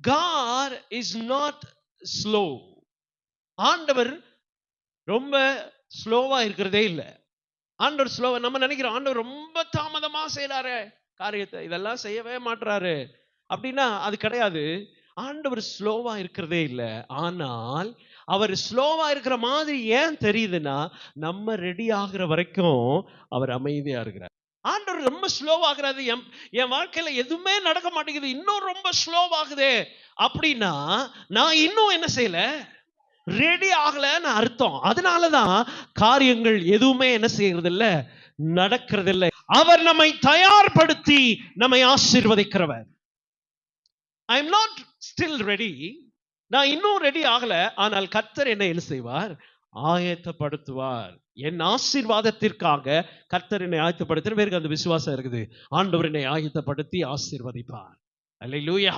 God is not slow ஆண்டவர் ரொம்ப ஸ்லோவா இருக்கிறதே இல்லை. ஆண்டவர் ஸ்லோவா நம்ம நினைக்கிறோம் ஆண்டவர் ரொம்ப தாமதமா செய்யறாரு காரியத்தை இதெல்லாம் செய்யவே மாட்டுறாரு அப்படின்னா அது கிடையாது. ஆண்டவர் ஸ்லோவா இருக்கிறதே இல்லை. ஆனால் அவர் ஸ்லோவா இருக்கிற மாதிரி ஏன் தெரியுதுன்னா நம்ம ரெடி ஆகுற வரைக்கும் அவர் அமைதியா இருக்கிறார். ஆண்டவர் ரொம்ப ஸ்லோவாகிறாரு என் என் வாழ்க்கையில எதுவுமே நடக்க மாட்டேங்குது. இன்னும் ரொம்ப ஸ்லோவாகுது அப்படின்னா நான் இன்னும் என்ன செய்யல? ரெடி ஆகலன்னு அர்த்தம். அதனாலதான் காரியங்கள் எதுவுமே என்ன செய்யறது இல்ல அவர் நம்மை தயார்படுத்தி நம்மை ஆசிர்வதிக்கிறவர். I am not still ready நான் இன்னும் ரெடி ஆகல. ஆனால் கர்த்தர் என்ன என்ன செய்வார்? ஆயத்தப்படுத்துவார். என் ஆசீர்வாதத்திற்காக கர்த்தர் என்னை ஆயத்தப்படுத்துற பேருக்கு அந்த விசுவாசம் இருக்குது. ஆண்டவர் என்னை ஆயத்தப்படுத்தி ஆசீர்வதிப்பார். அல்லேலூயா